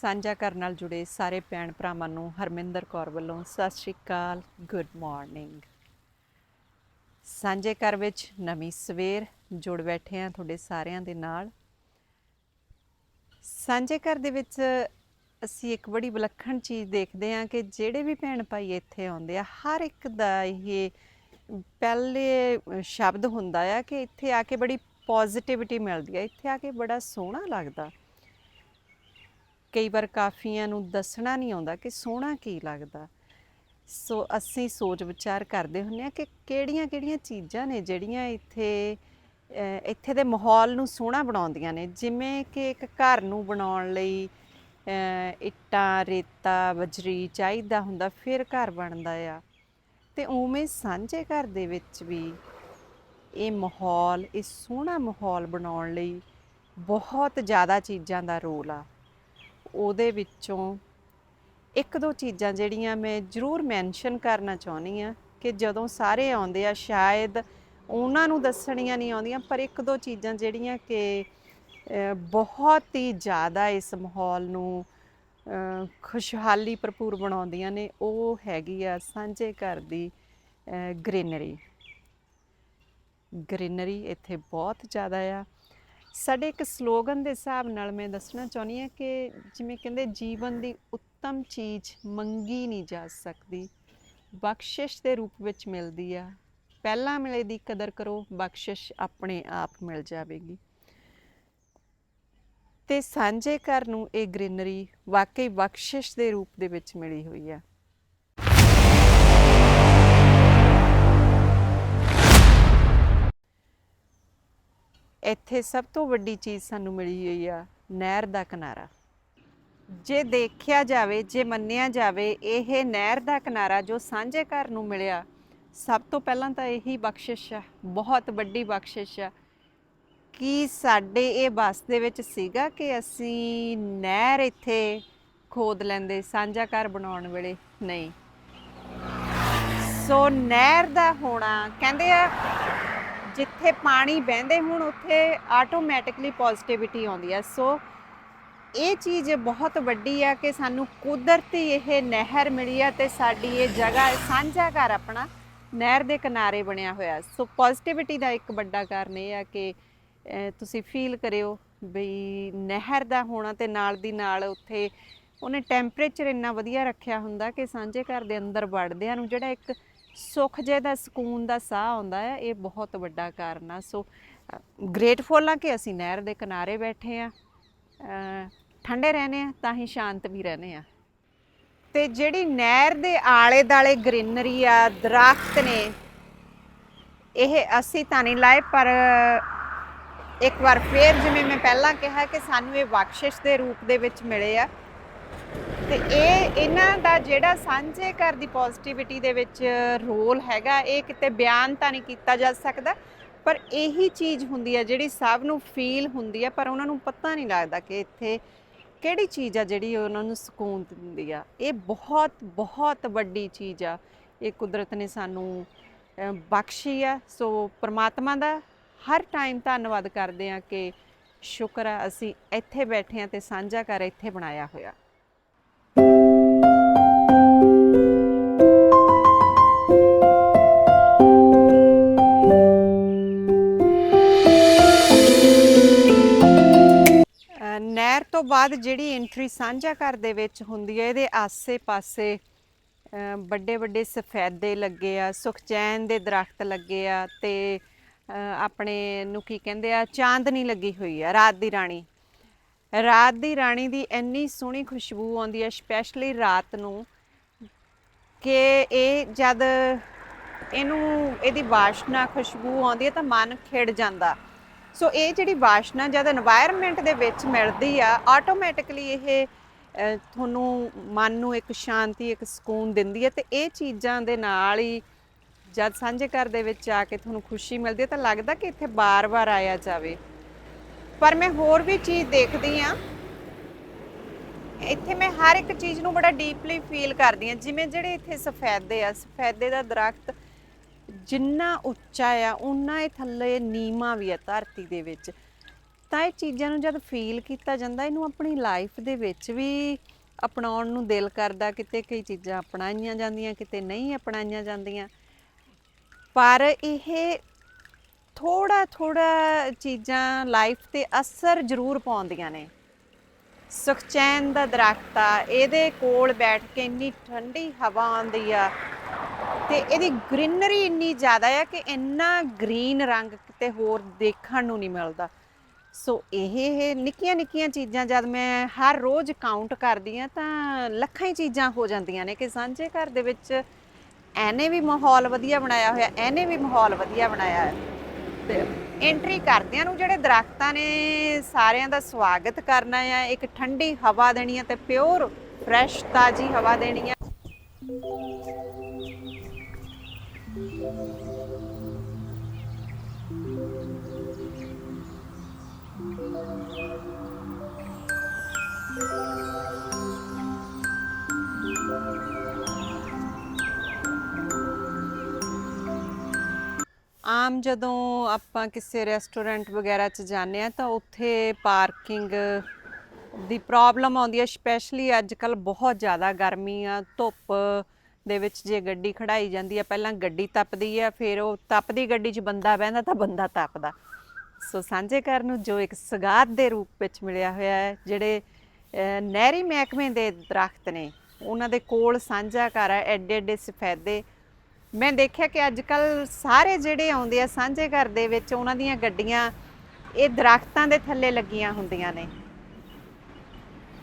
ਸਾਂਝਾ ਕਰਨ ਨਾਲ ਜੁੜੇ ਸਾਰੇ ਭੈਣ ਭਰਾਵਾਂ ਨੂੰ ਹਰਮਿੰਦਰ ਕੌਰ ਵੱਲੋਂ ਸਤਿ ਸ਼੍ਰੀ ਅਕਾਲ ਗੁੱਡ ਮਾਰਨਿੰਗ ਸਾਂਝੇ ਘਰ ਵਿੱਚ ਨਵੀਂ ਸਵੇਰ, ਜੁੜ ਬੈਠੇ ਆ ਤੁਹਾਡੇ ਸਾਰਿਆਂ ਦੇ ਨਾਲ। ਸਾਂਝੇ ਘਰ ਦੇ ਵਿੱਚ ਅਸੀਂ ਇੱਕ ਬੜੀ ਵਿਲੱਖਣ ਚੀਜ਼ ਦੇਖਦੇ ਹਾਂ ਕਿ ਜਿਹੜੇ ਵੀ ਭੈਣ ਭਾਈ ਇੱਥੇ ਆਉਂਦੇ ਆ, ਹਰ ਇੱਕ ਦਾ ਇਹ ਪਹਿਲੇ ਸ਼ਬਦ ਹੁੰਦਾ ਆ ਕਿ ਇੱਥੇ ਆ ਕੇ ਬੜੀ ਪੋਜ਼ਿਟਿਵਿਟੀ ਮਿਲਦੀ ਆ, ਇੱਥੇ ਆ ਕੇ ਬੜਾ ਸੋਹਣਾ ਲੱਗਦਾ। ਕਈ ਵਾਰ ਕਾਫੀਆਂ ਨੂੰ ਦੱਸਣਾ ਨਹੀਂ ਆਉਂਦਾ ਕਿ ਸੋਹਣਾ ਕੀ ਲੱਗਦਾ। ਸੋ ਅਸੀਂ ਸੋਚ ਵਿਚਾਰ ਕਰਦੇ ਹੁੰਨੇ ਆ ਕਿ ਕਿਹੜੀਆਂ-ਕਿਹੜੀਆਂ ਚੀਜ਼ਾਂ ਨੇ ਜਿਹੜੀਆਂ ਇੱਥੇ ਇੱਥੇ ਦੇ ਮਾਹੌਲ ਨੂੰ ਸੋਹਣਾ ਬਣਾਉਂਦੀਆਂ ਨੇ। ਜਿਵੇਂ ਕਿ ਇੱਕ ਘਰ ਨੂੰ ਬਣਾਉਣ ਲਈ ਇੱਟਾਂ, ਰੇਤਾ, ਬਜਰੀ ਚਾਹੀਦਾ ਹੁੰਦਾ, ਫਿਰ ਘਰ ਬਣਦਾ ਆ। ਤੇ ਉਵੇਂ ਸਾਂਝੇ ਘਰ ਦੇ ਵਿੱਚ ਵੀ ਇਹ ਮਾਹੌਲ, ਇਹ ਸੋਹਣਾ ਮਾਹੌਲ ਬਣਾਉਣ ਲਈ ਬਹੁਤ ਜ਼ਿਆਦਾ ਚੀਜ਼ਾਂ ਦਾ ਰੋਲ ਆ। ਉਹਦੇ ਵਿੱਚੋਂ ਇੱਕ ਦੋ ਚੀਜ਼ਾਂ ਜਿਹੜੀਆਂ ਮੈਂ ਜ਼ਰੂਰ ਮੈਂਸ਼ਨ ਕਰਨਾ ਚਾਹੁੰਦੀ ਆ ਕਿ ਜਦੋਂ ਸਾਰੇ ਆਉਂਦੇ ਆ, ਸ਼ਾਇਦ ਉਹਨਾਂ ਨੂੰ ਦੱਸਣੀਆਂ ਨਹੀਂ ਆਉਂਦੀਆਂ, ਪਰ ਇੱਕ ਦੋ ਚੀਜ਼ਾਂ ਜਿਹੜੀਆਂ ਕਿ ਬਹੁਤ ਹੀ ਜ਼ਿਆਦਾ ਇਸ ਮਾਹੌਲ ਨੂੰ ਖੁਸ਼ਹਾਲੀ ਭਰਪੂਰ ਬਣਾਉਂਦੀਆਂ ਨੇ, ਉਹ ਹੈਗੀ ਆ ਸਾਂਝੇ ਘਰ ਦੀ ਗ੍ਰੀਨਰੀ। ਗ੍ਰੀਨਰੀ ਇੱਥੇ ਬਹੁਤ ਜ਼ਿਆਦਾ ਆ। ਸਾਡੇ ਇੱਕ ਸਲੋਗਨ ਦੇ ਹਿਸਾਬ ਨਾਲ ਮੈਂ ਦੱਸਣਾ ਚਾਹੁੰਦੀ ਹਾਂ ਕਿ ਜਿਵੇਂ ਕਹਿੰਦੇ ਜੀਵਨ ਦੀ ਉੱਤਮ ਚੀਜ਼ ਮੰਗੀ ਨਹੀਂ ਜਾ ਸਕਦੀ, ਬਖਸ਼ਿਸ਼ ਦੇ ਰੂਪ ਵਿੱਚ ਮਿਲਦੀ ਆ। ਪਹਿਲਾਂ ਮਿਲੇ ਦੀ ਕਦਰ ਕਰੋ, ਬਖਸ਼ਿਸ਼ ਆਪਣੇ ਆਪ ਮਿਲ ਜਾਵੇਗੀ। ਤੇ ਸਾਂਝੇ ਘਰ ਨੂੰ ਇਹ ਗ੍ਰੀਨਰੀ ਵਾਕਈ ਬਖਸ਼ਿਸ਼ ਦੇ ਰੂਪ ਦੇ ਵਿੱਚ ਮਿਲੀ ਹੋਈ ਆ। ਇੱਥੇ ਸਭ ਤੋਂ ਵੱਡੀ ਚੀਜ਼ ਸਾਨੂੰ ਮਿਲੀ ਹੋਈ ਆ, ਨਹਿਰ ਦਾ ਕਿਨਾਰਾ। ਜੇ ਦੇਖਿਆ ਜਾਵੇ, ਜੇ ਮੰਨਿਆ ਜਾਵੇ, ਇਹ ਨਹਿਰ ਦਾ ਕਿਨਾਰਾ ਜੋ ਸਾਂਝੇ ਘਰ ਨੂੰ ਮਿਲਿਆ, ਸਭ ਤੋਂ ਪਹਿਲਾਂ ਤਾਂ ਇਹੀ ਬਖਸ਼ਿਸ਼ ਆ, ਬਹੁਤ ਵੱਡੀ ਬਖਸ਼ਿਸ਼ ਆ, ਕਿ ਸਾਡੇ ਇਹ ਬਸ ਦੇ ਵਿੱਚ ਸੀਗਾ ਕਿ ਅਸੀਂ ਨਹਿਰ ਇੱਥੇ ਖੋਦ ਲੈਂਦੇ, ਸਾਂਝਾ ਘਰ ਬਣਾਉਣ ਵੇਲੇ। ਨਹੀਂ। ਸੋ ਨਹਿਰ ਦਾ ਹੋਣਾ, ਕਹਿੰਦੇ ਆ ਜਿੱਥੇ ਪਾਣੀ ਵਹਿੰਦੇ ਹੁਣ, ਉੱਥੇ ਆਟੋਮੈਟਿਕਲੀ ਪੋਜ਼ਿਟਿਵਿਟੀ ਆਉਂਦੀ ਆ। ਸੋ ਇਹ ਚੀਜ਼ ਬਹੁਤ ਵੱਡੀ ਆ ਕਿ ਸਾਨੂੰ ਕੁਦਰਤੀ ਇਹ ਨਹਿਰ ਮਿਲੀ ਆ ਤੇ ਸਾਡੀ ਇਹ ਜਗ੍ਹਾ, ਸਾਂਝਾ ਘਰ ਆਪਣਾ ਨਹਿਰ ਦੇ ਕਿਨਾਰੇ ਬਣਿਆ ਹੋਇਆ। ਸੋ ਪੋਜ਼ਿਟਿਵਿਟੀ ਦਾ ਇੱਕ ਵੱਡਾ ਕਾਰਨ ਇਹ ਆ ਕਿ ਤੁਸੀਂ ਫੀਲ ਕਰਿਓ ਵੀ ਨਹਿਰ ਦਾ ਹੋਣਾ ਤੇ ਨਾਲ ਦੀ ਨਾਲ ਉੱਥੇ ਉਹਨੇ ਟੈਂਪਰੇਚਰ ਇੰਨਾ ਵਧੀਆ ਰੱਖਿਆ ਹੁੰਦਾ ਕਿ ਸਾਂਝੇ ਘਰ ਦੇ ਅੰਦਰ ਵੜਦਿਆਂ ਨੂੰ ਜਿਹੜਾ ਇੱਕ ਸੁੱਖ ਜੇ ਦਾ, ਸਕੂਨ ਦਾ ਸਾਹ ਆਉਂਦਾ ਹੈ, ਇਹ ਬਹੁਤ ਵੱਡਾ ਕਾਰਨ ਆ। ਸੋ ਗ੍ਰੇਟਫੁਲ ਆ ਕਿ ਅਸੀਂ ਨਹਿਰ ਦੇ ਕਿਨਾਰੇ ਬੈਠੇ ਆ। ਠੰਡੇ ਰਹਨੇ ਆ, ਤਾਂ ਹੀ ਸ਼ਾਂਤ ਵੀ ਰਹਨੇ ਆ। ਤੇ ਜਿਹੜੀ ਨਹਿਰ ਦੇ ਆਲੇ ਦਾਲੇ ਗ੍ਰੀਨਰੀ ਆ, ਦਰਖਤ ਨੇ, ਇਹ ਅਸੀਂ ਤਾਂ ਨਹੀਂ ਲਾਏ, ਪਰ ਇੱਕ ਵਾਰ ਫੇਰ ਜਿਵੇਂ ਮੈਂ ਪਹਿਲਾਂ ਕਿਹਾ ਕਿ ਸਾਨੂੰ ਇਹ ਬਖਸ਼ਿਸ਼ ਦੇ ਰੂਪ ਦੇ ਵਿੱਚ ਮਿਲੇ ਆ। ਤੇ ਇਹ ਇਹਨਾਂ ਦਾ ਜਿਹੜਾ ਸਾਂਝੇ ਘਰ ਦੀ ਪੋਜ਼ਿਟਿਵਿਟੀ ਦੇ ਵਿੱਚ ਰੋਲ ਹੈਗਾ, ਇਹ ਕਿਤੇ ਬਿਆਨ ਤਾਂ ਨਹੀਂ ਕੀਤਾ ਜਾ ਸਕਦਾ, ਪਰ ਇਹੀ ਚੀਜ਼ ਹੁੰਦੀ ਆ ਜਿਹੜੀ ਸਭ ਨੂੰ ਫੀਲ ਹੁੰਦੀ ਆ, ਪਰ ਉਹਨਾਂ ਨੂੰ ਪਤਾ ਨਹੀਂ ਲੱਗਦਾ ਕਿ ਇੱਥੇ ਕਿਹੜੀ ਚੀਜ਼ ਆ ਜਿਹੜੀ ਉਹਨਾਂ ਨੂੰ ਸਕੂਨ ਦਿੰਦੀ ਆ। ਇਹ ਬਹੁਤ ਬਹੁਤ ਵੱਡੀ ਚੀਜ਼ ਆ। ਇਹ ਕੁਦਰਤ ਨੇ ਸਾਨੂੰ ਬਖਸ਼ੀ ਆ। ਸੋ ਪ੍ਰਮਾਤਮਾ ਦਾ ਹਰ ਟਾਈਮ ਧੰਨਵਾਦ ਕਰਦੇ ਆ ਕਿ ਸ਼ੁਕਰ ਆ, ਅਸੀਂ ਇੱਥੇ ਬੈਠੇ ਆ ਤੇ ਸਾਂਝਾ ਘਰ ਇੱਥੇ ਬਣਾਇਆ ਹੋਇਆ। ਤੋਂ ਬਾਅਦ ਜਿਹੜੀ ਐਂਟਰੀ ਸਾਂਝਾ ਘਰ ਦੇ ਵਿੱਚ ਹੁੰਦੀ ਹੈ, ਇਹਦੇ ਆਸੇ-ਪਾਸੇ ਵੱਡੇ ਵੱਡੇ ਸਫੈਦੇ ਲੱਗੇ ਆ ਸੁਖਚੈਨ ਦੇ ਦਰਖਤ ਲੱਗੇ ਆ ਤੇ ਆਪਣੇ ਨੂੰ ਕੀ ਕਹਿੰਦੇ ਆ, ਚਾਂਦਨੀ ਲੱਗੀ ਹੋਈ ਆ, ਰਾਤ ਦੀ ਰਾਣੀ। ਰਾਤ ਦੀ ਰਾਣੀ ਦੀ ਇੰਨੀ ਸੋਹਣੀ ਖੁਸ਼ਬੂ ਆਉਂਦੀ ਹੈ ਸਪੈਸ਼ਲੀ ਰਾਤ ਨੂੰ, ਕਿ ਇਹ ਜਦ ਇਹਨੂੰ, ਇਹਦੀ ਵਾਸ਼ਨਾ ਖੁਸ਼ਬੂ ਆਉਂਦੀ ਹੈ ਤਾਂ ਮਨ ਖਿੜ ਜਾਂਦਾ। ਸੋ ਇਹ ਜਿਹੜੀ ਵਾਸ਼ਨਾ ਜਦ এনवायरमेंट ਦੇ ਵਿੱਚ ਮਿਲਦੀ ਆ ਆਟੋਮੈਟਿਕਲੀ ਇਹ ਤੁਹਾਨੂੰ ਮਨ ਨੂੰ ਇੱਕ ਸ਼ਾਂਤੀ, ਇੱਕ ਸਕੂਨ ਦਿੰਦੀ ਹੈ ਤੇ ਇਹ ਚੀਜ਼ਾਂ ਦੇ ਨਾਲ ਹੀ ਜਦ ਸਾਂਝੇ ਘਰ ਦੇ ਵਿੱਚ ਆ ਕੇ ਤੁਹਾਨੂੰ ਖੁਸ਼ੀ ਮਿਲਦੀ ਹੈ ਤਾਂ ਲੱਗਦਾ ਕਿ ਇੱਥੇ ਬਾਰ-ਬਾਰ ਆਇਆ ਜਾਵੇ। ਪਰ ਮੈਂ ਹੋਰ ਵੀ ਚੀਜ਼ ਦੇਖਦੀ ਆ। ਇੱਥੇ ਮੈਂ ਹਰ ਇੱਕ ਚੀਜ਼ ਨੂੰ ਬੜਾ ਡੀਪਲੀ ਫੀਲ ਕਰਦੀ ਆ, ਜਿਵੇਂ ਜਿਹੜੇ ਇੱਥੇ ਸਫੈਦੇ ਆ, ਸਫੈਦੇ ਦਾ ਦਰਖਤ ਜਿੰਨਾ ਉੱਚਾ ਆ ਉਨਾ ਇਹ ਥੱਲੇ ਨੀਵਾਂ ਵੀ ਆ ਧਰਤੀ ਦੇ ਵਿੱਚ। ਤਾਂ ਇਹ ਚੀਜ਼ਾਂ ਨੂੰ ਜਦ ਫੀਲ ਕੀਤਾ ਜਾਂਦਾ, ਇਹਨੂੰ ਆਪਣੀ ਲਾਈਫ ਦੇ ਵਿੱਚ ਵੀ ਅਪਣਾਉਣ ਨੂੰ ਦਿਲ ਕਰਦਾ, ਕਿਤੇ ਕਈ ਚੀਜ਼ਾਂ ਅਪਣਾਈਆਂ ਜਾਂਦੀਆਂ, ਕਿਤੇ ਨਹੀਂ ਅਪਣਾਈਆਂ ਜਾਂਦੀਆਂ। ਪਰ ਇਹ ਥੋੜਾ ਥੋੜਾ ਚੀਜ਼ਾਂ ਲਾਈਫ ਤੇ ਅਸਰ ਜ਼ਰੂਰ ਪਾਉਂਦੀਆਂ ਨੇ। ਸੁਖਚੈਨ ਦਾ ਦਰਖਤ ਆ, ਇਹਦੇ ਕੋਲ ਬੈਠ ਕੇ ਇੰਨੀ ਠੰਡੀ ਹਵਾ ਆਉਂਦੀ ਆ ਤੇ ਇਹਦੀ ਗ੍ਰੀਨਰੀ ਇੰਨੀ ਜ਼ਿਆਦਾ ਆ ਕਿ ਇੰਨਾ ਗ੍ਰੀਨ ਰੰਗ ਕਿਤੇ ਹੋਰ ਦੇਖਣ ਨੂੰ ਨਹੀਂ ਮਿਲਦਾ। ਸੋ ਇਹ ਨਿੱਕੀਆਂ ਨਿੱਕੀਆਂ ਚੀਜ਼ਾਂ ਜਦ ਮੈਂ ਹਰ ਰੋਜ਼ ਕਾਊਂਟ ਕਰਦੀ ਆ ਤਾਂ ਲੱਖਾਂ ਹੀ ਚੀਜ਼ਾਂ ਹੋ ਜਾਂਦੀਆਂ ਨੇ ਕਿ ਸਾਂਝੇ ਘਰ ਦੇ ਵਿੱਚ ਐਨੇ ਵੀ ਮਾਹੌਲ ਵਧੀਆ ਬਣਾਇਆ ਹੋਇਆ, ਐਨੇ ਵੀ ਮਾਹੌਲ ਵਧੀਆ ਬਣਾਇਆ ਹੈ। ਤੇ ਐਂਟਰੀ ਕਰਦਿਆਂ ਨੂੰ ਜਿਹੜੇ ਦਰਖਤਾਂ ਨੇ, ਸਾਰਿਆਂ ਦਾ ਸਵਾਗਤ ਕਰਨਾ ਆ। ਇੱਕ ਠੰਡੀ ਹਵਾ ਦੇਣੀ ਆ ਤੇ ਪਿਓਰ ਫਰੈਸ਼ ਤਾਜੀ ਹਵਾ ਦੇਣੀ ਆ। ਆਮ ਜਦੋਂ ਆਪਾਂ ਕਿਸੇ ਰੈਸਟੋਰੈਂਟ ਵਗੈਰਾ 'ਚ ਜਾਂਦੇ ਆ ਤਾਂ ਉੱਥੇ ਪਾਰਕਿੰਗ ਦੀ ਪ੍ਰੋਬਲਮ ਆਉਂਦੀ ਹੈ ਸਪੈਸ਼ਲੀ ਅੱਜ ਕੱਲ ਬਹੁਤ ਜ਼ਿਆਦਾ ਗਰਮੀ ਆ, ਧੁੱਪ ਦੇ ਵਿੱਚ ਜੇ ਗੱਡੀ ਖੜਾਈ ਜਾਂਦੀ ਆ ਪਹਿਲਾਂ ਗੱਡੀ ਤਪਦੀ ਆ ਫਿਰ ਉਹ ਤਪਦੀ ਗੱਡੀ 'ਚ ਬੰਦਾ ਬਹਿੰਦਾ ਤਾਂ ਬੰਦਾ ਤਪਦਾ। ਸੋ ਸਾਂਝੇ ਕਰਨ ਨੂੰ ਜੋ ਇੱਕ ਸਗਾਤ ਦੇ ਰੂਪ ਵਿੱਚ ਮਿਲਿਆ ਹੋਇਆ ਹੈ, ਜਿਹੜੇ ਨਹਿਰੀ ਮਹਿਕਮੇ ਦੇ ਦਰਖਤ ਨੇ, ਉਹਨਾਂ ਦੇ ਕੋਲ ਸਾਂਝਾ ਘਰ ਹੈ ਐਡੇ ਐਡੇ ਸਫੈਦੇ ਮੈਂ ਦੇਖਿਆ ਕਿ ਅੱਜ ਕੱਲ ਸਾਰੇ ਜਿਹੜੇ ਆਉਂਦੇ ਆ ਸਾਂਝੇ ਘਰ ਦੇ ਵਿੱਚ, ਉਹਨਾਂ ਦੀਆਂ ਗੱਡੀਆਂ ਇਹ ਦਰਖਤਾਂ ਦੇ ਥੱਲੇ ਲੱਗੀਆਂ ਹੁੰਦੀਆਂ ਨੇ।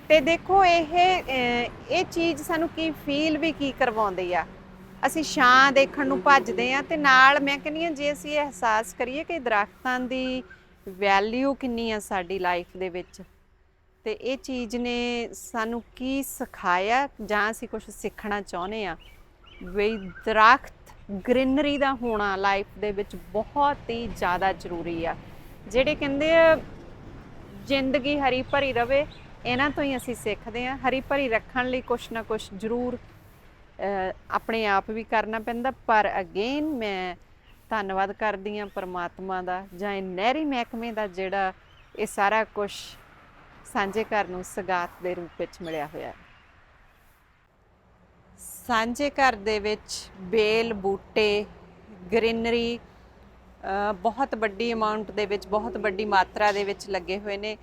ਤੇ ਦੇਖੋ ਇਹ ਇਹ ਚੀਜ਼ ਸਾਨੂੰ ਕੀ ਫੀਲ ਵੀ ਕੀ ਕਰਵਾਉਂਦੀ ਆ? ਅਸੀਂ ਛਾਂ ਦੇਖਣ ਨੂੰ ਭੱਜਦੇ ਆ ਤੇ ਨਾਲ ਮੈਂ ਕਹਿੰਦੀ ਆ ਜੇ ਅਸੀਂ ਇਹ ਅਹਿਸਾਸ ਕਰੀਏ ਕਿ ਦਰਖਤਾਂ ਦੀ ਵੈਲਿਊ ਕਿੰਨੀ ਆ ਸਾਡੀ ਲਾਈਫ ਦੇ ਵਿੱਚ, ਤੇ ਇਹ ਚੀਜ਼ ਨੇ ਸਾਨੂੰ ਕੀ ਸਿਖਾਇਆ ਜਾਂ ਅਸੀਂ ਕੁਝ ਸਿੱਖਣਾ ਚਾਹੁੰਦੇ ਆ? ਵੀ ਦਰਖਤ ਗ੍ਰੀਨਰੀ ਦਾ ਹੋਣਾ ਲਾਈਫ ਦੇ ਵਿੱਚ ਬਹੁਤ ਹੀ ਜ਼ਿਆਦਾ ਜ਼ਰੂਰੀ ਆ। ਜਿਹੜੇ ਕਹਿੰਦੇ ਆ, ਜ਼ਿੰਦਗੀ ਹਰੀ ਭਰੀ ਰਵੇ, ਇਹਨਾਂ ਤੋਂ ਹੀ ਅਸੀਂ ਸਿੱਖਦੇ ਆ ਹਰੀ ਭਰੀ ਰੱਖਣ ਲਈ ਕੁਛ ਨਾ ਕੁਛ ਜ਼ਰੂਰ ਆਪਣੇ ਆਪ ਵੀ ਕਰਨਾ ਪੈਂਦਾ। ਪਰ ਅਗੇਨ ਮੈਂ ਧੰਨਵਾਦ ਕਰਦੀ ਆ ਪਰਮਾਤਮਾ ਦਾ ਜਾਂ ਇਹ ਨਹਿਰੀ ਮਹਿਕਮੇ ਦਾ ਜਿਹੜਾ ਇਹ ਸਾਰਾ ਕੁਝ ਸਾਂਝੇ ਘਰ ਨੂੰ ਸਗਾਤ ਦੇ ਰੂਪ ਵਿੱਚ ਮਿਲਿਆ ਹੋਇਆ ਹੈ। ਸਾਂਝੇ ਘਰ ਦੇ ਵਿੱਚ ਬੇਲ, ਬੂਟੇ, ਗ੍ਰੀਨਰੀ ਬਹੁਤ ਵੱਡੀ ਅਮਾਉਂਟ ਦੇ ਵਿੱਚ, ਬਹੁਤ ਵੱਡੀ ਮਾਤਰਾ ਦੇ ਵਿੱਚ ਲੱਗੇ ਹੋਏ ਨੇ।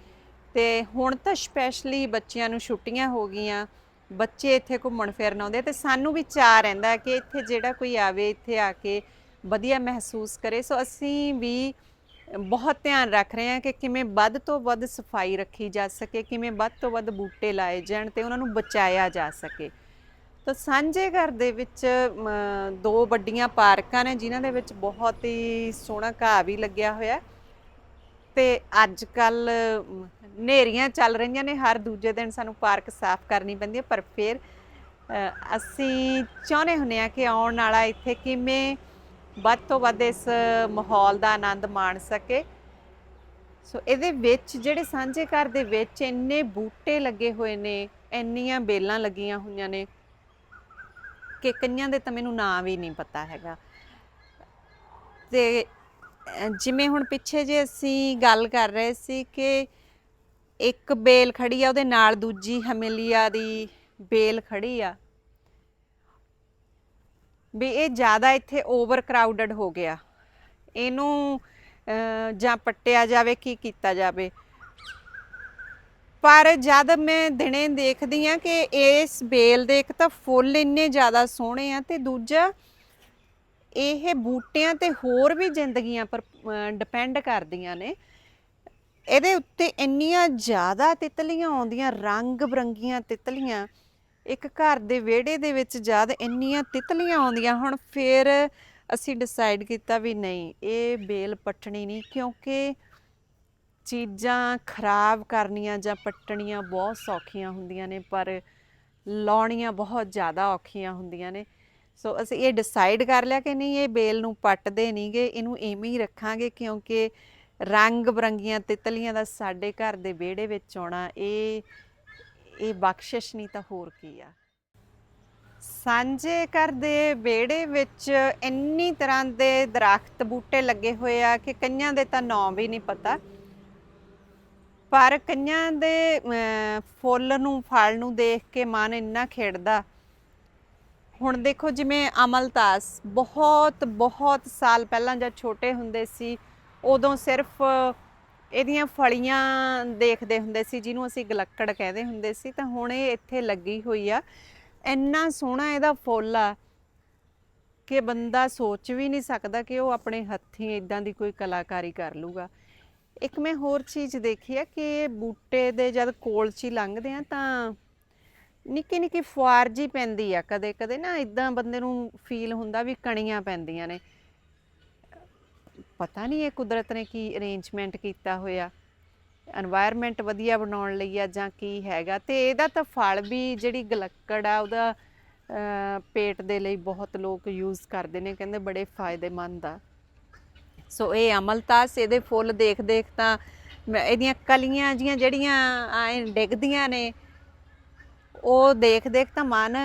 ਤੇ ਹੁਣ ਤਾਂ ਸਪੈਸ਼ਲੀ ਬੱਚਿਆਂ ਨੂੰ ਛੁੱਟੀਆਂ ਹੋ ਗਈਆਂ, ਬੱਚੇ ਇੱਥੇ ਘੁੰਮਣ ਫਿਰਨ ਆਉਂਦੇ ਤੇ ਸਾਨੂੰ ਵੀ ਚਾਹ ਰਹਿੰਦਾ ਕਿ ਇੱਥੇ ਜਿਹੜਾ ਕੋਈ ਆਵੇ, ਇੱਥੇ ਆ ਕੇ ਵਧੀਆ ਮਹਿਸੂਸ ਕਰੇ। ਸੋ ਅਸੀਂ ਵੀ ਬਹੁਤ ਧਿਆਨ ਰੱਖ ਰਹੇ ਹਾਂ ਕਿ ਕਿਵੇਂ ਵੱਧ ਤੋਂ ਵੱਧ ਸਫ਼ਾਈ ਰੱਖੀ ਜਾ ਸਕੇ, ਕਿਵੇਂ ਵੱਧ ਤੋਂ ਵੱਧ ਬੂਟੇ ਲਾਏ ਜਾਣ ਤੇ ਉਹਨਾਂ ਨੂੰ ਬਚਾਇਆ ਜਾ ਸਕੇ। ਤਾਂ ਸਾਂਝੇ ਘਰ ਦੇ ਵਿੱਚ ਦੋ ਵੱਡੀਆਂ ਪਾਰਕਾਂ ਨੇ ਜਿਨ੍ਹਾਂ ਦੇ ਵਿੱਚ ਬਹੁਤ ਹੀ ਸੋਹਣਾ ਘਾਹ ਵੀ ਲੱਗਿਆ ਹੋਇਆ। ਤੇ ਅੱਜ ਕੱਲ ਨੇਰੀਆਂ ਚੱਲ ਰਹੀਆਂ ਨੇ, ਹਰ ਦੂਜੇ ਦਿਨ ਸਾਨੂੰ ਪਾਰਕ ਸਾਫ਼ ਕਰਨੀ ਪੈਂਦੀ ਹੈ, ਪਰ ਫਿਰ ਅਸੀਂ ਚਾਹੁੰਦੇ ਹੁੰਦੇ ਆ ਕਿ ਆਉਣ ਵਾਲਾ ਇੱਥੇ ਕਿਵੇਂ ਵੱਧ ਤੋਂ ਵੱਧ ਇਸ ਮਾਹੌਲ ਦਾ ਆਨੰਦ ਮਾਣ ਸਕੇ। ਸੋ ਇਹਦੇ ਵਿੱਚ ਜਿਹੜੇ ਸਾਂਝੇ ਘਰ ਦੇ ਵਿੱਚ ਇੰਨੇ ਬੂਟੇ ਲੱਗੇ ਹੋਏ ਨੇ, ਇੰਨੀਆਂ ਬੇਲਾਂ ਲੱਗੀਆਂ ਹੋਈਆਂ ਨੇ ਕਿ ਕਈਆਂ ਦੇ ਤਾਂ ਮੈਨੂੰ ਨਾਂ ਵੀ ਨਹੀਂ ਪਤਾ ਹੈਗਾ। ਤੇ ਜਿਵੇਂ ਹੁਣ ਪਿੱਛੇ ਜੇ ਅਸੀਂ ਗੱਲ ਕਰ ਰਹੇ ਸੀ ਕਿ ਇੱਕ ਬੇਲ ਖੜੀ ਆ, ਉਹਦੇ ਨਾਲ ਦੂਜੀ ਹਮੇਲੀਆ ਦੀ ਬੇਲ ਖੜੀ ਆ। ਵੀ ਇਹ ਜ਼ਿਆਦਾ ਇੱਥੇ ਓਵਰ ਕਰਾਊਡਡ ਹੋ ਗਿਆ। ਇਹਨੂੰ ਜਾਂ ਪੱਟਿਆ ਜਾਵੇ, ਕੀ ਕੀਤਾ ਜਾਵੇ। ਪਰ ਜਦ ਮੈਂ ਦਿਨੇ ਦੇਖਦੀ ਆ ਕਿ ਇਸ ਬੇਲ ਦੇ ਇੱਕ ਤਾਂ ਫੁੱਲ ਇੰਨੇ ਜ਼ਿਆਦਾ ਸੋਹਣੇ ਆ ਤੇ ਦੂਜਾ ਇਹ ਬੂਟਿਆਂ ਤੇ ਹੋਰ ਵੀ ਜ਼ਿੰਦਗੀਆਂ ਪਰ ਡਿਪੈਂਡ ਕਰਦੀਆਂ ਨੇ। ਇਹਦੇ ਉੱਤੇ ਇੰਨੀਆਂ ਜ਼ਿਆਦਾ ਤਿਤਲੀਆਂ ਆਉਂਦੀਆਂ, ਰੰਗ ਬਰੰਗੀਆਂ ਤਿਤਲੀਆਂ। ਇੱਕ ਘਰ ਦੇ ਵਿਹੜੇ ਦੇ ਵਿੱਚ ਜਦ ਇੰਨੀਆਂ ਤਿਤਲੀਆਂ ਆਉਂਦੀਆਂ, ਹੁਣ ਫਿਰ ਅਸੀਂ ਡਿਸਾਈਡ ਕੀਤਾ ਵੀ ਨਹੀਂ, ਇਹ ਬੇਲ ਪੱਟਣੀ ਨਹੀਂ ਕਿਉਂਕਿ ਚੀਜ਼ਾਂ ਖਰਾਬ ਕਰਨੀਆਂ ਜਾਂ ਪੱਟਣੀਆਂ ਬਹੁਤ ਸੌਖੀਆਂ ਹੁੰਦੀਆਂ ਨੇ, ਪਰ ਲਾਉਣੀਆਂ ਬਹੁਤ ਜ਼ਿਆਦਾ ਔਖੀਆਂ ਹੁੰਦੀਆਂ ਨੇ। ਸੋ ਅਸੀਂ ਇਹ ਡਿਸਾਈਡ ਕਰ ਲਿਆ ਕਿ ਨਹੀਂ, ਇਹ ਬੇਲ ਨੂੰ ਪੱਟਦੇ ਨਹੀਂਗੇ ਇਹਨੂੰ ਐਵੇਂ ਹੀ ਰੱਖਾਂਗੇ ਕਿਉਂਕਿ ਰੰਗ ਬਰੰਗੀਆਂ ਤਿਤਲੀਆਂ ਦਾ ਸਾਡੇ ਘਰ ਦੇ ਵਿਹੜੇ ਵਿੱਚ ਆਉਣਾ, ਇਹ ਇਹ ਬਖਸ਼ਿਸ਼ ਨਹੀਂ ਤਾਂ ਹੋਰ ਕੀ ਆ। ਸਾਂਝੇ ਘਰ ਦੇ ਵਿਹੜੇ ਵਿੱਚ ਇੰਨੀ ਤਰ੍ਹਾਂ ਦੇ ਦਰਖਤ ਬੂਟੇ ਲੱਗੇ ਹੋਏ ਆ ਕਿ ਕਈਆਂ ਦੇ ਤਾਂ ਨਾਂ ਵੀ ਨਹੀਂ ਪਤਾ। ਪਰ ਕਈਆਂ ਦੇ ਫੁੱਲ ਨੂੰ, ਫਲ ਨੂੰ ਦੇਖ ਕੇ ਮਨ ਇੰਨਾ ਖਿੜਦਾ। ਹੁਣ ਦੇਖੋ ਜਿਵੇਂ ਅਮਲਤਾਸ, ਬਹੁਤ ਬਹੁਤ ਸਾਲ ਪਹਿਲਾਂ ਜਦ ਛੋਟੇ ਹੁੰਦੇ ਸੀ, ਉਦੋਂ ਸਿਰਫ ਇਹਦੀਆਂ ਫਲੀਆਂ ਦੇਖਦੇ ਹੁੰਦੇ ਸੀ, ਜਿਹਨੂੰ ਅਸੀਂ ਗਲੱਕੜ ਕਹਿੰਦੇ ਹੁੰਦੇ ਸੀ, ਤਾਂ ਹੁਣ ਇਹ ਇੱਥੇ ਲੱਗੀ ਹੋਈ ਆ। ਇੰਨਾ ਸੋਹਣਾ ਇਹਦਾ ਫੁੱਲ ਆ ਕਿ ਬੰਦਾ ਸੋਚ ਵੀ ਨਹੀਂ ਸਕਦਾ ਕਿ ਉਹ ਆਪਣੇ ਹੱਥੀਂ ਇਦਾਂ ਦੀ ਕੋਈ ਕਲਾਕਾਰੀ ਕਰ ਲੂਗਾ। ਇੱਕ ਮੈਂ ਹੋਰ ਚੀਜ਼ ਦੇਖੀ ਆ ਕਿ ਬੂਟੇ ਦੇ ਜਦ ਕੋਲ ਚੀ ਲੰਘਦੇ ਆ ਤਾਂ ਨਿੱਕੀ ਨਿੱਕੀ ਫੁਆਰ ਜੀ ਪੈਂਦੀ ਆ, ਕਦੇ ਕਦੇ ਨਾ ਇਦਾਂ ਬੰਦੇ ਨੂੰ ਫੀਲ ਹੁੰਦਾ ਵੀ ਕਣੀਆਂ ਪੈਂਦੀਆਂ ਨੇ। ਪਤਾ ਨਹੀਂ ਇਹ ਕੁਦਰਤ ਨੇ ਕੀ ਅਰੇਂਜਮੈਂਟ ਕੀਤਾ ਹੋਇਆ। এনवायरमेंट ਵਧੀਆ ਬਣਾਉਣ ਲਈ ਆ ਜਾਂ ਕੀ ਹੈਗਾ ਤੇ ਇਹਦਾ ਤਾਂ ਫਲ ਵੀ ਜਿਹੜੀ ਗਲੱਕੜ ਆ ਉਹਦਾ ਪੇਟ ਦੇ ਲਈ ਬਹੁਤ ਲੋਕ ਯੂਜ਼ ਕਰਦੇ ਨੇ, ਕਹਿੰਦੇ ਬੜੇ ਫਾਇਦੇਮੰਦ ਆ। ਸੋ ਇਹ ਅਮਲਤਾਸ ਇਹਦੇ ਫੁੱਲ ਦੇਖ ਦੇਖ ਤਾਂ ਮੈਂ- ਇਹਦੀਆਂ ਕਲੀਆਂ ਜੀਆਂ ਜਿਹੜੀਆਂ ਐ ਡਿੱਗਦੀਆਂ ਨੇ, ਉਹ ਦੇਖ ਦੇਖ ਤਾਂ ਮਨ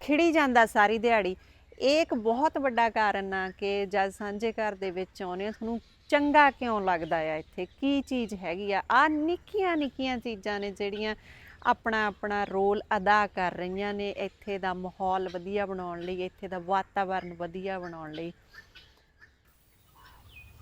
ਖਿੜੀ ਜਾਂਦਾ ਸਾਰੀ ਦਿਹਾੜੀ। ਇਹ ਇੱਕ ਬਹੁਤ ਵੱਡਾ ਕਾਰਨ ਆ ਕਿ ਜਦ ਸਾਂਝੇ ਘਰ ਦੇ ਵਿੱਚ ਆਉਂਦੇ ਹੋ, ਤੁਹਾਨੂੰ ਚੰਗਾ ਕਿਉਂ ਲੱਗਦਾ ਆ ਇੱਥੇ? ਕੀ ਚੀਜ਼ ਹੈਗੀ ਆ? ਆ ਨਿੱਕੀਆਂ ਨਿੱਕੀਆਂ ਚੀਜ਼ਾਂ ਨੇ ਜਿਹੜੀਆਂ ਆਪਣਾ ਆਪਣਾ ਰੋਲ ਅਦਾ ਕਰ ਰਹੀਆਂ ਨੇ ਇੱਥੇ ਦਾ ਮਾਹੌਲ ਵਧੀਆ ਬਣਾਉਣ ਲਈ, ਇੱਥੇ ਦਾ ਵਾਤਾਵਰਨ ਵਧੀਆ ਬਣਾਉਣ ਲਈ।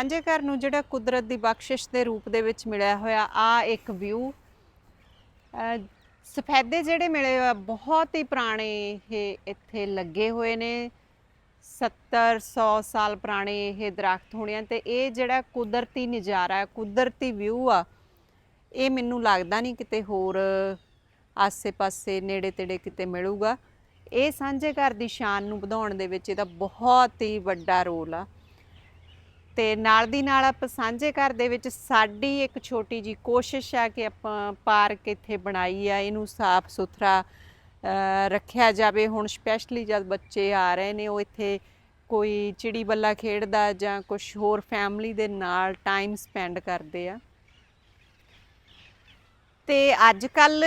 ਸਾਂਝੇ ਘਰ ਨੂੰ ਜਿਹੜਾ ਕੁਦਰਤ ਦੀ ਬਖਸ਼ਿਸ਼ ਦੇ ਰੂਪ ਦੇ ਵਿੱਚ ਮਿਲਿਆ ਹੋਇਆ ਆ ਇੱਕ ਵਿਊ। ਸਫੈਦੇ ਜਿਹੜੇ ਮਿਲੇ ਆ, ਬਹੁਤ ਹੀ ਪੁਰਾਣੇ ਇਹ ਇੱਥੇ ਲੱਗੇ ਹੋਏ ਨੇ। 70 100 ਸਾਲ ਪੁਰਾਣੇ ਇਹ ਦਰਖਤ ਹੋਣੇ ਆ ਤੇ ਇਹ ਜਿਹੜਾ ਕੁਦਰਤੀ ਨਜ਼ਾਰਾ, ਕੁਦਰਤੀ ਵਿਊ ਆ, ਇਹ ਮੈਨੂੰ ਲੱਗਦਾ ਨਹੀਂ ਕਿਤੇ ਹੋਰ ਆਸੇ-ਪਾਸੇ ਨੇੜੇ-ਤੇੜੇ ਕਿਤੇ ਮਿਲੂਗਾ। ਇਹ ਸਾਂਝੇ ਘਰ ਦੀ ਸ਼ਾਨ ਨੂੰ ਵਧਾਉਣ ਦੇ ਵਿੱਚ ਇਹਦਾ ਬਹੁਤ ਹੀ ਵੱਡਾ ਰੋਲ ਆ। ਤੇ ਨਾਲ ਦੀ ਨਾਲ ਆਪਾਂ ਸਾਂਝੇ ਘਰ ਦੇ ਵਿੱਚ ਸਾਡੀ ਇੱਕ ਛੋਟੀ ਜੀ ਕੋਸ਼ਿਸ਼ ਆ ਕਿ ਆਪਾਂ ਪਾਰਕ ਇੱਥੇ ਬਣਾਈ ਆ, ਇਹਨੂੰ ਸਾਫ਼ ਸੁਥਰਾ ਰੱਖਿਆ ਜਾਵੇ। ਹੁਣ ਸਪੈਸ਼ਲੀ ਜਦ ਬੱਚੇ ਆ ਰਹੇ ਨੇ, ਉਹ ਇੱਥੇ ਕੋਈ ਚਿੜੀ ਬੱਲਾ ਖੇਡਦਾ ਜਾਂ ਕੁਝ ਹੋਰ ਫੈਮਿਲੀ ਦੇ ਨਾਲ ਟਾਈਮ ਸਪੈਂਡ ਕਰਦੇ ਆ। ਤੇ ਅੱਜ ਕੱਲ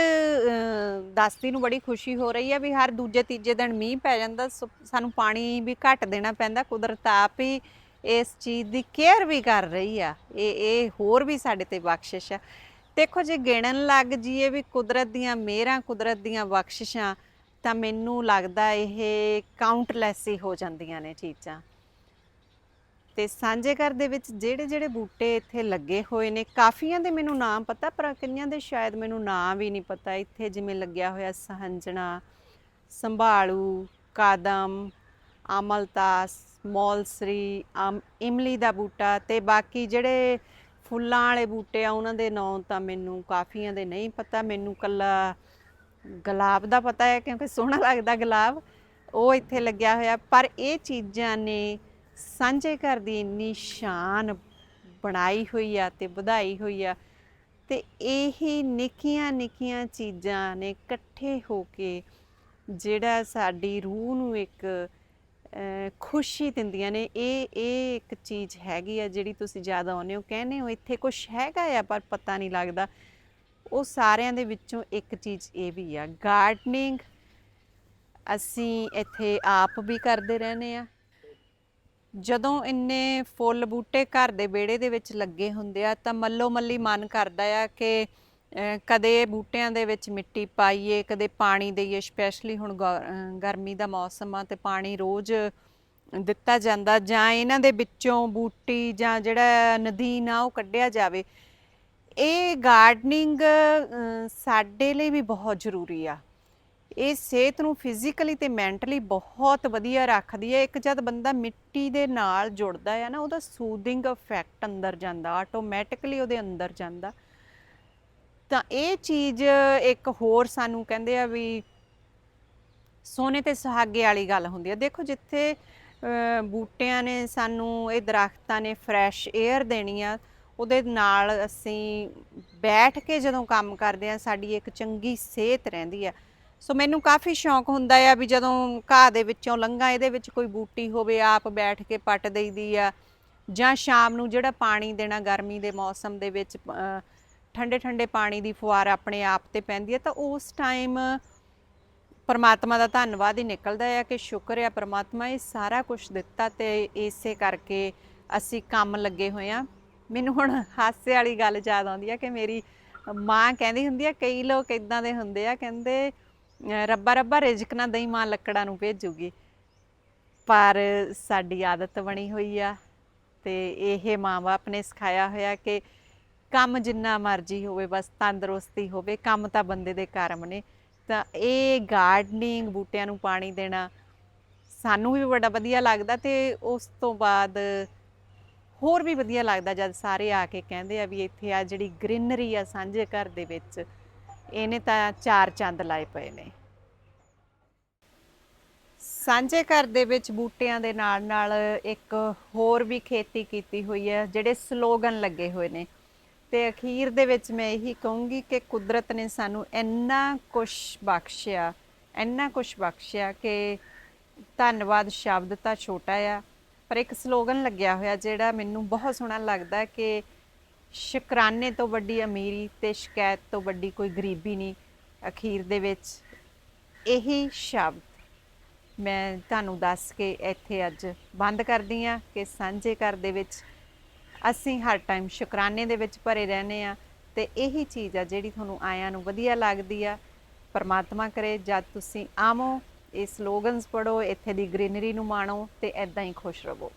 ਦਸਤੀ ਨੂੰ ਬੜੀ ਖੁਸ਼ੀ ਹੋ ਰਹੀ ਹੈ ਵੀ ਹਰ ਦੂਜੇ ਤੀਜੇ ਦਿਨ ਮੀਂਹ ਪੈ ਜਾਂਦਾ, ਸੋ, ਸਾਨੂੰ ਪਾਣੀ ਵੀ ਘੱਟ ਦੇਣਾ ਪੈਂਦਾ, ਕੁਦਰਤ ਆਪ ਹੀ ਇਸ ਚੀਜ਼ ਦੀ ਕੇਅਰ ਵੀ ਕਰ ਰਹੀ ਆ। ਇਹ ਇਹ ਹੋਰ ਵੀ ਸਾਡੇ ਤੇ ਬਖਸ਼ਿਸ਼ ਆ। ਦੇਖੋ ਜੇ ਗਿਣਨ ਲੱਗ ਜੀਏ ਵੀ ਕੁਦਰਤ ਦੀਆਂ ਮਿਹਰਾਂ, ਕੁਦਰਤ ਦੀਆਂ ਬਖਸ਼ਿਸ਼ਾਂ, ਤਾਂ ਮੈਨੂੰ ਲੱਗਦਾ ਇਹ ਕਾਊਂਟਲੈਸ ਹੀ ਹੋ ਜਾਂਦੀਆਂ ਨੇ ਚੀਜ਼ਾਂ। ਤੇ ਸਾਂਝੇ ਘਰ ਦੇ ਵਿੱਚ ਜਿਹੜੇ ਜਿਹੜੇ ਬੂਟੇ ਇੱਥੇ ਲੱਗੇ ਹੋਏ ਨੇ, ਕਾਫੀਆਂ ਦੇ ਮੈਨੂੰ ਨਾਮ ਪਤਾ, ਪਰ ਕਈਆਂ ਦੇ ਸ਼ਾਇਦ ਮੈਨੂੰ ਨਾਮ ਵੀ ਨਹੀਂ ਪਤਾ। ਇੱਥੇ ਜਿਵੇਂ ਲੱਗਿਆ ਹੋਇਆ ਸਹੰਜਣਾ, ਸੰਭਾਲੂ, ਕਾਦਮ ਅਮਲਤਾਸ ਮੌਲਸਰੀ ਆਮ ਇਮਲੀ ਦਾ ਬੂਟਾ ਤੇ ਬਾਕੀ ਜਿਹੜੇ ਫੁੱਲਾਂ ਵਾਲੇ ਬੂਟੇ ਆ, ਉਹਨਾਂ ਦੇ ਨਾਂ ਤਾਂ ਮੈਨੂੰ ਕਾਫੀਆਂ ਦੇ ਨਹੀਂ ਪਤਾ। ਮੈਨੂੰ ਕੱਲਾ ਗੁਲਾਬ ਦਾ ਪਤਾ ਹੈ, ਕਿਉਂਕਿ ਸੋਹਣਾ ਲੱਗਦਾ ਗੁਲਾਬ। ਉਹ ਇੱਥੇ ਲੱਗਿਆ ਹੋਇਆ। ਪਰ ਇਹ ਚੀਜ਼ਾਂ ਨੇ ਸਾਂਝੇ ਘਰ ਦੀ ਇੰਨੀ ਸ਼ਾਨ ਬਣਾਈ ਹੋਈ ਆ ਤੇ ਵਧਾਈ ਹੋਈ ਆ। ਤੇ ਇਹੀ ਨਿੱਕੀਆਂ ਨਿੱਕੀਆਂ ਚੀਜ਼ਾਂ ਨੇ ਇਕੱਠੇ ਹੋ ਕੇ ਜਿਹੜਾ ਸਾਡੀ ਰੂਹ ਨੂੰ ਇੱਕ ਖੁਸ਼ੀ ਦਿੰਦੀਆਂ ਨੇ। ਇਹ ਇਹ ਇੱਕ ਚੀਜ਼ ਹੈਗੀ ਆ ਜਿਹੜੀ ਤੁਸੀਂ ਜ਼ਿਆਦਾ ਆਉਂਦੇ ਹੋ। ਕਹਿੰਦੇ ਹੋ ਇੱਥੇ ਕੁਝ ਹੈਗਾ ਆ, ਪਰ ਪਤਾ ਨਹੀਂ ਲੱਗਦਾ। ਉਹ ਸਾਰਿਆਂ ਦੇ ਵਿੱਚੋਂ ਇੱਕ ਚੀਜ਼ ਇਹ ਵੀ ਆ ਗਾਰਡਨਿੰਗ ਅਸੀਂ ਇੱਥੇ ਆਪ ਵੀ ਕਰਦੇ ਰਹਿੰਦੇ ਆ। ਜਦੋਂ ਇੰਨੇ ਫੁੱਲ ਬੂਟੇ ਘਰ ਦੇ ਵਿਹੜੇ ਦੇ ਵਿੱਚ ਲੱਗੇ ਹੁੰਦੇ ਆ, ਤਾਂ ਮੱਲੋ ਮੱਲੀ ਮਨ ਕਰਦਾ ਆ ਕਿ ਕਦੇ ਬੂਟਿਆਂ ਦੇ ਵਿੱਚ ਮਿੱਟੀ ਪਾਈਏ, ਕਦੇ ਪਾਣੀ ਦੇਈਏ ਸਪੈਸ਼ਲੀ ਹੁਣ ਗੌ- ਗਰਮੀ ਦਾ ਮੌਸਮ ਆ ਤੇ ਪਾਣੀ ਰੋਜ਼ ਦਿੱਤਾ ਜਾਂਦਾ ਜਾਂ ਇਹਨਾਂ ਦੇ ਵਿੱਚੋਂ ਬੂਟੀ ਜਾਂ ਜਿਹੜਾ ਨਦੀਨ ਆ ਉਹ ਕੱਢਿਆ ਜਾਵੇ। ਇਹ ਗਾਰਡਨਿੰਗ ਸਾਡੇ ਲਈ ਵੀ ਬਹੁਤ ਜ਼ਰੂਰੀ ਆ। ਇਹ ਸਿਹਤ ਨੂੰ ਫਿਜ਼ੀਕਲੀ ਤੇ ਮੈਂਟਲੀ ਬਹੁਤ ਵਧੀਆ ਰੱਖਦੀ ਹੈ। ਇੱਕ ਜਦ ਬੰਦਾ ਮਿੱਟੀ ਦੇ ਨਾਲ ਜੁੜਦਾ ਹੈ ਨਾ, ਉਹਦਾ ਸੂਦਿੰਗ ਇਫੈਕਟ ਅੰਦਰ ਜਾਂਦਾ ਆਟੋਮੈਟਿਕਲੀ ਉਹਦੇ ਅੰਦਰ ਜਾਂਦਾ। ਤਾਂ ਇਹ ਚੀਜ਼ ਇੱਕ ਹੋਰ ਸਾਨੂੰ ਕਹਿੰਦੇ ਆ ਵੀ ਸੋਨੇ ਤੇ ਸੁਹਾਗੇ ਵਾਲੀ ਗੱਲ ਹੁੰਦੀ ਆ। ਦੇਖੋ ਜਿੱਥੇ ਬੂਟਿਆਂ ਨੇ ਸਾਨੂੰ, ਇਹ ਦਰਖਤਾਂ ਨੇ ਫਰੈਸ਼ 에ਅਰ ਦੇਣੀ ਆ, ਉਹਦੇ ਨਾਲ ਅਸੀਂ ਬੈਠ ਕੇ ਜਦੋਂ ਕੰਮ ਕਰਦੇ ਆ, ਸਾਡੀ ਇੱਕ ਚੰਗੀ ਸਿਹਤ ਰਹਿੰਦੀ ਆ। ਸੋ ਮੈਨੂੰ ਕਾਫੀ ਸ਼ੌਂਕ ਹੁੰਦਾ ਆ ਵੀ ਜਦੋਂ ਘਾਹ ਦੇ ਵਿੱਚੋਂ ਲੰਘਾਂ, ਇਹਦੇ ਵਿੱਚ ਕੋਈ ਬੂਟੀ ਹੋਵੇ, ਆਪ ਬੈਠ ਕੇ ਪੱਟ ਦਈਦੀ ਆ ਜਾਂ ਸ਼ਾਮ ਨੂੰ ਜਿਹੜਾ ਪਾਣੀ ਦੇਣਾ ਗਰਮੀ ਦੇ ਮੌਸਮ ਦੇ ਵਿੱਚ ਠੰਡੇ ਠੰਡੇ ਪਾਣੀ ਦੀ ਫੁਆਰ ਆਪਣੇ ਆਪ ਤੇ ਪੈਂਦੀ ਹੈ, ਤਾਂ ਉਸ ਟਾਈਮ ਪਰਮਾਤਮਾ ਦਾ ਧੰਨਵਾਦ ਹੀ ਨਿਕਲਦਾ ਹੈ ਕਿ ਸ਼ੁਕਰ ਹੈ ਪਰਮਾਤਮਾ ਇਹ ਸਾਰਾ ਕੁਝ ਦਿੱਤਾ ਤੇ ਇਸੇ ਕਰਕੇ ਅਸੀਂ ਕੰਮ ਲੱਗੇ ਹੋਏ ਆ ਮੈਨੂੰ ਹੁਣ ਹਾਸੇ ਵਾਲੀ ਗੱਲ ਯਾਦ ਆਉਂਦੀ ਆ ਕਿ ਮੇਰੀ ਮਾਂ ਕਹਿੰਦੀ ਹੁੰਦੀ ਆ ਕਈ ਲੋਕ ਇਦਾਂ ਦੇ ਹੁੰਦੇ ਆ, ਕਹਿੰਦੇ ਰੱਬਾ ਰੱਬਾ ਰਿਜ਼ਕ ਨਾ ਦਈ, ਮਾਂ ਲੱਕੜਾਂ ਨੂੰ ਭੇਜੂਗੀ। ਪਰ ਸਾਡੀ ਆਦਤ ਬਣੀ ਹੋਈ ਆ ਤੇ ਇਹ ਮਾਂ-ਬਾਪ ਨੇ ਸਿਖਾਇਆ ਹੋਇਆ ਕਿ ਕੰਮ ਜਿੰਨਾ ਮਰਜ਼ੀ ਹੋਵੇ, ਬਸ ਤੰਦਰੁਸਤੀ ਹੋਵੇ, ਕੰਮ ਤਾਂ ਬੰਦੇ ਦੇ ਕਰਮ ਨੇ। ਤਾਂ ਇਹ ਗਾਰਡਨਿੰਗ ਬੂਟਿਆਂ ਨੂੰ ਪਾਣੀ ਦੇਣਾ ਸਾਨੂੰ ਵੀ ਬੜਾ ਵਧੀਆ ਲੱਗਦਾ ਤੇ ਉਸ ਤੋਂ ਬਾਅਦ ਹੋਰ ਵੀ ਵਧੀਆ ਲੱਗਦਾ ਜਦ ਸਾਰੇ ਆ ਕੇ ਕਹਿੰਦੇ ਆ ਵੀ ਇੱਥੇ ਆ ਜਿਹੜੀ ਗ੍ਰੀਨਰੀ ਆ ਸਾਂਝੇ ਘਰ ਦੇ ਵਿੱਚ, ਇਹਨੇ ਤਾਂ ਚਾਰ ਚੰਦ ਲਾਏ ਪਏ ਨੇ। ਸਾਂਝੇ ਘਰ ਦੇ ਵਿੱਚ ਬੂਟਿਆਂ ਦੇ ਨਾਲ ਨਾਲ ਇੱਕ ਹੋਰ ਵੀ ਖੇਤੀ ਕੀਤੀ ਹੋਈ ਹੈ, ਜਿਹੜੇ ਸਲੋਗਨ ਲੱਗੇ ਹੋਏ ਨੇ। ਤੇ ਅਖੀਰ ਦੇ ਵਿੱਚ ਮੈਂ ਇਹੀ ਕਹੂੰਗੀ ਕਿ ਕੁਦਰਤ ਨੇ ਸਾਨੂੰ ਇੰਨਾ ਕੁਝ ਬਖਸ਼ਿਆ, ਇੰਨਾ ਕੁਝ ਬਖਸ਼ਿਆ ਕਿ ਧੰਨਵਾਦ ਸ਼ਬਦ ਤਾਂ ਛੋਟਾ ਆ, ਪਰ ਇੱਕ ਸਲੋਗਨ ਲੱਗਿਆ ਹੋਇਆ ਜਿਹੜਾ ਮੈਨੂੰ ਬਹੁਤ ਸੋਹਣਾ ਲੱਗਦਾ ਕਿ ਸ਼ੁਕਰਾਨੇ ਤੋਂ ਵੱਡੀ ਅਮੀਰੀ ਤੇ ਸ਼ਿਕਾਇਤ ਤੋਂ ਵੱਡੀ ਕੋਈ ਗਰੀਬੀ ਨਹੀਂ। ਅਖੀਰ ਦੇ ਵਿੱਚ ਇਹੀ ਸ਼ਬਦ ਮੈਂ ਤੁਹਾਨੂੰ ਦੱਸ ਕੇ ਇੱਥੇ ਅੱਜ ਬੰਦ ਕਰਦੀ ਆ ਕਿ ਸਾਂਝੇ ਘਰ ਦੇ ਵਿੱਚ ਅਸੀਂ ਹਰ ਟਾਈਮ ਸ਼ੁਕਰਾਨੇ ਦੇ ਵਿੱਚ ਭਰੇ ਰਹਨੇ ਆ ਤੇ ਇਹੀ ਚੀਜ਼ ਆ ਜਿਹੜੀ ਤੁਹਾਨੂੰ ਆਇਆਂ ਨੂੰ ਵਧੀਆ ਲੱਗਦੀ ਆ। ਪਰਮਾਤਮਾ ਕਰੇ, ਜਦ ਤੁਸੀਂ ਆਵੋ, ਇਹ ਸਲੋਗਨਸ ਪੜੋ ਇੱਥੇ ਦੀ ਗ੍ਰੀਨਰੀ ਨੂੰ ਮਾਣੋ ਤੇ ਐਦਾਂ ਹੀ ਖੁਸ਼ ਰਹੋ।